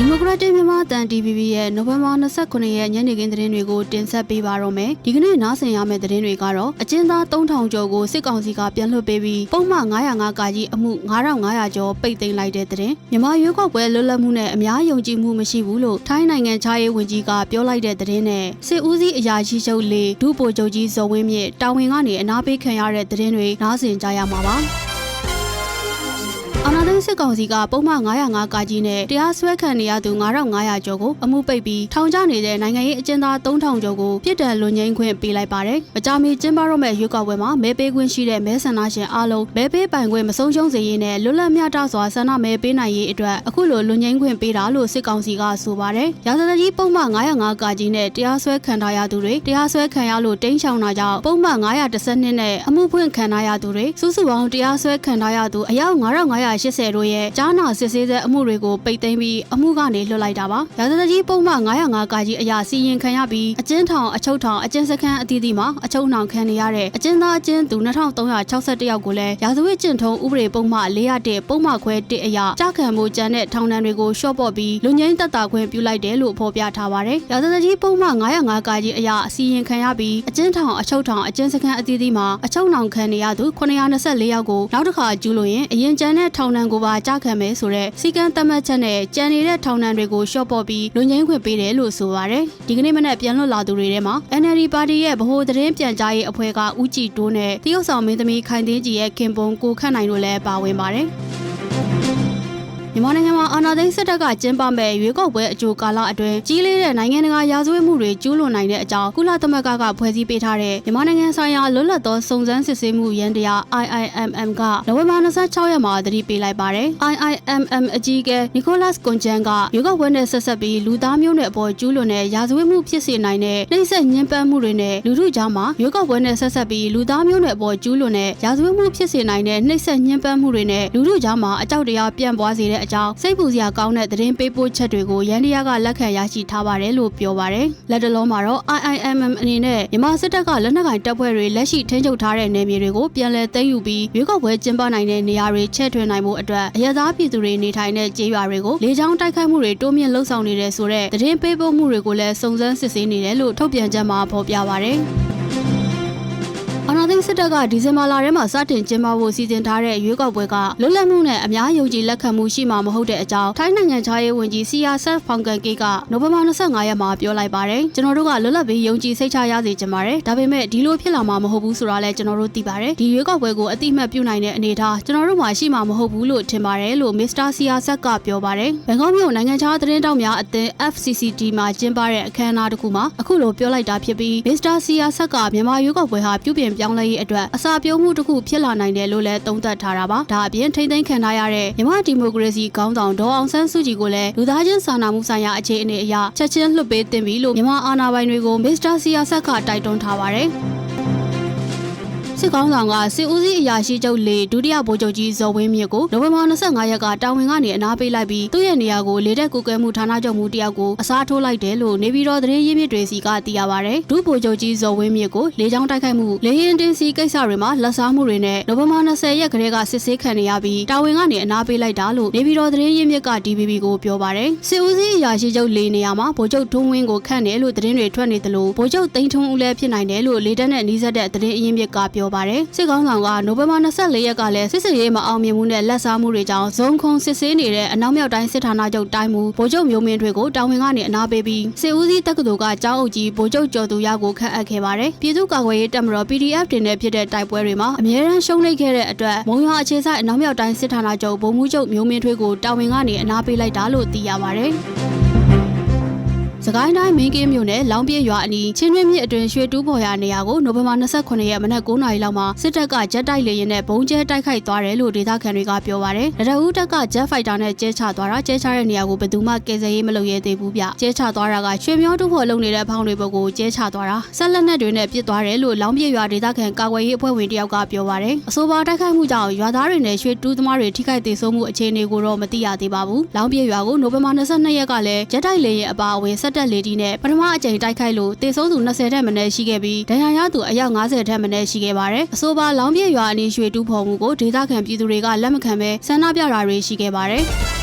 ဒီမိုကရက်တစ်မြန်မာတန် TVB ရဲ့နိုဝင်ဘာ29ရက်ညနေခင်းသတင်းတွေကိုတင်ဆက်ပေးပါတော့မယ်။ဒီကနေ့နားဆင်ရမယ့်သတင်းတွေကတော့အကျဉ်းသား3000ကျော်ကိုစစ်ကောင်စီကပြန်လွှတ်ပေးပြီးပုံမှန်905ကကြီးအမှု9500ကျော်ပိတ်သိမ်းလိုက်တဲ့သတင်း။မြန်မာရွေးကောက်ပွဲလွတ်လပ်မှုနဲ့အများယုံကြည်မှုမရှိဘူးလို့ထိုင်းနိုင်ငံခြားရေးဝန်ကြီးကပြောလိုက်တဲ့သတင်းနဲ့စစ်ဦးစီးအရာရှိချုပ်လေဒုဗိုလ်ချုပ်ကြီးဇော်ဝင်းမြင့်တာဝန်ကနေအနာပေးခံရတဲ့သတင်းတွေနားဆင်ကြရမှာပါ။ အာနာသိန်းစစ်ကောင်စီကပုံမှန်905ကကြီးနဲ့တရားစွဲခံနေရသူ9500ကျော်ကိုအမှုပိတ်ပြီးထောင်ချနေတဲ့နိုင်ငံရေးအကျဉ်းသား3000ကျော်ကိုပြစ်ဒဏ်လွန်ငင်းခွင့်ပေးလိုက်ပါတယ်။မကြာမီကျင်းပတော့မဲ့ရွေးကောက်ပွဲမှာမဲပေးခွင့်ရှိတဲ့မဲဆန္ဒရှင်အားလုံးမဲပေးပိုင်ခွင့်မဆုံးရှုံးစေရေးနဲ့လွတ်လပ်မျှတစွာဆန္ဒမဲပေးနိုင်ရေးအတွက်အခုလိုလွန်ငင်းခွင့်ပေးတာလို့စစ်ကောင်စီကဆိုပါတယ်။ရာဇသကြီးပုံမှန်905ကကြီးနဲ့တရားစွဲခံထားရသူတွေတရားစွဲခံရလို့တိမ်းရှောင်တာကြောင့်ပုံမှန်912နဲ့အမှုဖွင့်ခံထားရသူတွေစုစုပေါင်းတရားစွဲခံထားရသူအယောက်9580တို့ရဲ့ကြားနာစစ်ဆေးတဲ့အမှုတွေကိုပိတ်သိမ်းပြီးအမှုကနေလွှတ်လိုက်တာပါ။ရာဇသကြီးပုံမှန်905ကကြီးအရာစီရင်ခံရပြီးအကျဉ်းထောင်အချုပ်ထောင်အကျဉ်းစခန်းအသီးသီးမှာအချုပ်နှောင်ခံနေရတဲ့အကျဉ်းသားအကျဉ်းသူ2361ယောက်ကိုလည်းရာဇဝတ်ကျင့်ထုံးဥပဒေပုံမှန်401ပုံမှန်ခွဲ1အရာကြားခံမှုကြမ်းတဲ့ထောင်ဒဏ်တွေကိုရှော့ပေါ့ပြီးလူငင်းတက်တာခွင့်ပြုလိုက်တယ်လို့ဖော်ပြထားပါတယ်။ရာဇသကြီးပုံမှန်905ကကြီးအရာစီရင်ခံရပြီးအကျဉ်းထောင်အချုပ်ထောင်အကျဉ်းစခန်းအသီးသီးမှာအချုပ်နှောင်ခံနေရသူ924ယောက်ကိုနောက်တစ်ခါကျူးလို့ရင်အရင်ကျန်တဲ့ထောင်ဒဏ်ကိုပါကြားခံမယ်ဆိုတဲ့စီကံသတ်မှတ်ချက်နဲ့ကြံနေတဲ့ထောင်ဒဏ်တွေကိုရှော့ပေါ့ပြီးလူငင်းခွင့်ပေးတယ်လို့ဆိုပါတယ်။ဒီကနေ့မနက်ပြန်လွတ်လာသူတွေထဲမှာ NLD ပါတီရဲ့ဗဟိုသတင်းပြန်ကြားရေးအဖွဲ့ကဦးကြည်တိုးနဲ့တရုတ်ဆောင်မင်းသမီးခိုင်သိန်းကြီးရဲ့ခင်ပွန်ကိုခန့်နိုင်တို့လည်းပါဝင်ပါတယ်။ မြန်မာနိုင်ငံမှာအာဏာသိမ်းစစ်တပ်ကကျင်းပမဲ့ရွေးကောက်ပွဲအကြိုကာလအတွင်းကြီးလေးတဲ့နိုင်ငံတကာရာဇဝတ်မှုတွေကျူးလွန်နိုင်တဲ့အကြောင်းကုလသမဂ္ဂကဖွဲ့စည်းပေးထားတဲ့မြန်မာနိုင်ငံဆိုင်ရာလွတ်လပ်သောစုံစမ်းစစ်ဆေးမှုရန်တရား IIMM ကနိုဝင်ဘာ26ရက်မှာသတိပေးလိုက်ပါတယ်။ IIMM အကြီးအကဲနီကိုလတ်ကွန်ဂျန်ကရွေးကောက်ပွဲနဲ့ဆက်ဆက်ပြီးလူသားမျိုးနွယ်အပေါ်ကျူးလွန်တဲ့ရာဇဝတ်မှုဖြစ်စေနိုင်တဲ့နှိမ့်ဆက်ညှဉ်းပန်းမှုတွေနဲ့လူထုကြားမှာရွေးကောက်ပွဲနဲ့ဆက်ဆက်ပြီးလူသားမျိုးနွယ်အပေါ်ကျူးလွန်တဲ့ရာဇဝတ်မှုဖြစ်စေနိုင်တဲ့နှိမ့်ဆက်ညှဉ်းပန်းမှုတွေနဲ့လူထုကြားမှာအကြောက်တရားပြန့်ပွားစေတဲ့အကြောင်းစိတ်ပူစရာကောင်းတဲ့သတင်းပေးပို့ချက်တွေကိုရန်တရားကလက်ခံရရှိထားပါတယ်လို့ပြောပါတယ်။လက်တလုံးမှာတော့ IIMM အနေနဲ့မြန်မာစစ်တပ်ကလက်နက်ကင်တပ်ဖွဲ့တွေလက်ရှိထိန်းချုပ်ထားတဲ့နယ်မြေတွေကိုပြန်လည်သိမ်းယူပြီးရွေးကောက်ပွဲကျင်းပနိုင်တဲ့နေရာတွေချဲ့ထွင်နိုင်မှုအတွက်အရသားပြည်သူတွေနေထိုင်တဲ့ကျေးရွာတွေကိုလေကြောင်းတိုက်ခိုက်မှုတွေတိုးမြင့်လှုပ်ဆောင်နေတဲ့ဆိုတဲ့သတင်းပေးပို့မှုတွေကိုလည်းစုံစမ်းစစ်ဆေးနေတယ်လို့ထုတ်ပြန်ချက်မှာဖော်ပြပါတယ်။အာ နာသိန်းစစ်တပ်ကဒီဇင်ဘာလထဲမှာစတင်ကျင်းပဖို့စီစဉ်ထားတဲ့ရွေးကောက်ပွဲကလွတ်လပ်မှုနဲ့အများယုံကြည်လက်ခံမှုရှိမှာမဟုတ်တဲ့အကြောင်းထိုင်းနိုင်ငံခြားရေးဝန်ကြီးစီယာဆက်ဖောင်ကန်ကေကနိုဝင်ဘာ25ရက်မှာပြောလိုက်ပါတယ်ကျွန်တော်တို့ကလွတ်လပ်ပြီးယုံကြည်စိတ်ချရစေချင်ပါတယ်ဒါပေမဲ့ဒီလိုဖြစ်လာမှာမဟုတ်ဘူးဆိုတာလည်းကျွန်တော်တို့သိပါတယ်ဒီရွေးကောက်ပွဲကိုအတိအမှတ်ပြုနိုင်တဲ့အနေအထားကျွန်တော်တို့မှရှိမှာမဟုတ်ဘူးလို့ထင်ပါတယ်လို့မစ္စတာစီယာဆက်ကပြောပါတယ်ဘန်ကောက်မြို့နိုင်ငံခြားသတင်းတောက်များအသင်း FCCT မှာကျင်းပတဲ့အခမ်းအနားတစ်ခုမှာအခုလိုပြောလိုက်တာဖြစ်ပြီးမစ္စတာစီယာဆက်ကမြန်မာရွေးကောက်ပွဲဟာပြုပြင်ပြောင်းလဲရေးအတွက်အစာပြုံးမှုတစ်ခုဖြစ်လာနိုင်တယ်လို့လည်းသုံးသပ်ထားတာပါဒါအပြင်ထိမ့်သိမ်းခံထားရတဲ့မြန်မာဒီမိုကရေစီခေါင်းဆောင်ဒေါ်အောင်ဆန်းစုကြည်ကိုလည်းလူသားချင်းစာနာမှုဆိုင်ရာအခြေအနေအရချက်ချင်းလွှတ်ပေးသင့်ပြီလို့မြန်မာအာဏာပိုင်တွေကိုမစ္စတာစီယာဆက်ကတိုက်တွန်းထားပါတယ် စစ်ကောင်းဆောင်ကစစ်ဦးစီးအရာရှိချုပ်လေဒုတိယဗိုလ်ချုပ်ကြီးဇော်ဝင်းမြင့်ကိုနိုဝင်ဘာ25ရက်ကတာဝန်ကနေအနားပေးလိုက်ပြီးသူ့ရဲ့နေရာကိုလေတက်ကူကဲမှုဌာနချုပ်မှုတယောက်ကိုအစားထိုးလိုက်တယ်လို့နေပြည်တော်သတင်းရင်းမြစ်တွေစီကသိရပါဗျ။ဒုဗိုလ်ချုပ်ကြီးဇော်ဝင်းမြင့်ကိုလေကြောင်းတိုက်ခိုက်မှုလေရင်တင်စီကိစ္စတွေမှာလက်စားမှုတွေနဲ့နိုဝင်ဘာ20ရက်ကလေးကစစ်ဆေးခံနေရပြီးတာဝန်ကနေအနားပေးလိုက်တာလို့နေပြည်တော်သတင်းရင်းမြစ်က DVB ကိုပြောပါတယ်။စစ်ဦးစီးအရာရှိချုပ်လေနေရာမှာဗိုလ်ချုပ်ထုံးဝင်းကိုခန့်တယ်လို့သတင်းတွေထွက်နေသလိုဗိုလ်ချုပ်သိန်းထုံးဦးလည်းဖြစ်နိုင်တယ်လို့လေတပ်နဲ့နှီးစပ်တဲ့သတင်းအရင်းမြစ်ကပြောပါတယ်။စစ်ကောင်းဆောင်ကနိုဝင်ဘာ24ရက်ကလည်းစစ်စစ်ရေးမအောင်မြင်မှုနဲ့လက်စားမှုတွေကြောင့်ဇုံခုံစစ်ဆေးနေတဲ့အနောက်မြောက်တိုင်းစစ်ဌာနချုပ်တိုင်းမူဗိုလ်ချုပ်မျိုးမင်းတွေကိုတာဝန်ကနေအနာပေးပြီးစစ်ဦးစီးတက္ကသိုလ်ကကျောင်းအုပ်ကြီးဗိုလ်ချုပ်ကျော်သူရကိုခန့်အပ်ခဲ့ပါတယ်။ပြည်သူ့ကာကွယ်ရေးတပ်မတော် PDF တင်တဲ့ဖြစ်တဲ့တိုက်ပွဲတွေမှာအမြဲတမ်းရှုံးနိမ့်ခဲ့တဲ့အတွက်မုံရွာအခြေစိုက်အနောက်မြောက်တိုင်းစစ်ဌာနချုပ်ဗိုလ်မှူးချုပ်မျိုးမင်းထွေးကိုတာဝန်ကနေအနာပေးလိုက်တာလို့သိရပါတယ်။ စကိုင်းတိုင်းမင်းကင်းမြို့နယ်လောင်ပြည့်ရွာအနီးချင်းတွင်းမြစ်အတွင်ရွှေတူးပေါ်ရနေရာကိုနိုဝင်ဘာ29ရက်မနက်9:00နာရီလောက်မှာစစ်တပ်ကဂျက်တိုက်လေယာဉ်နဲ့ဘုံကျဲတိုက်ခိုက်သွားတယ်လို့ဒေသခံတွေကပြောပါတယ်။ရတဦးတပ်ကဂျက်ဖိုက်တာနဲ့ကျဲချသွားတာကျဲချတဲ့နေရာကိုဘယ်သူမှကယ်ဆယ်ရေးမလုပ်ရဲသေးဘူးဗျ။ကျဲချသွားတာကရွှေမျောတူးပေါ်လုံနေတဲ့ဖောင်းတွေဘက်ကိုကျဲချသွားတာဆက်လက်နက်တွေနဲ့ပစ်သွားတယ်လို့လောင်ပြည့်ရွာဒေသခံကာကွယ်ရေးအဖွဲ့ဝင်တယောက်ကပြောပါတယ်။အဆိုပါတိုက်ခိုက်မှုကြောင့်ရွာသားတွေနဲ့ရွှေတူးသမားတွေထိခိုက်ဒေဆုံးမှုအခြေအနေကိုတော့မသိရသေးပါဘူး။လောင်ပြည့်ရွာကိုနိုဝင်ဘာ22ရက်ကလည်းဂျက်တိုက်လေယာဉ်အပါအဝင်ဆက်တက်လေတီနဲ့ပထမအကြိမ်တိုက်ခိုက်လို့တေဆုံးသူ20ထက်မနည်းရှိခဲ့ပြီးဒဏ်ရာရသူအယောက်90ထက်မနည်းရှိခဲ့ပါတယ်။အဆိုပါလောင်ပြည့်ရွာအနီးရွှေတူးဖော်မှုကိုဒေသခံပြည်သူတွေကလက်မခံဘဲဆန္ဒပြတာတွေရှိခဲ့ပါတယ်။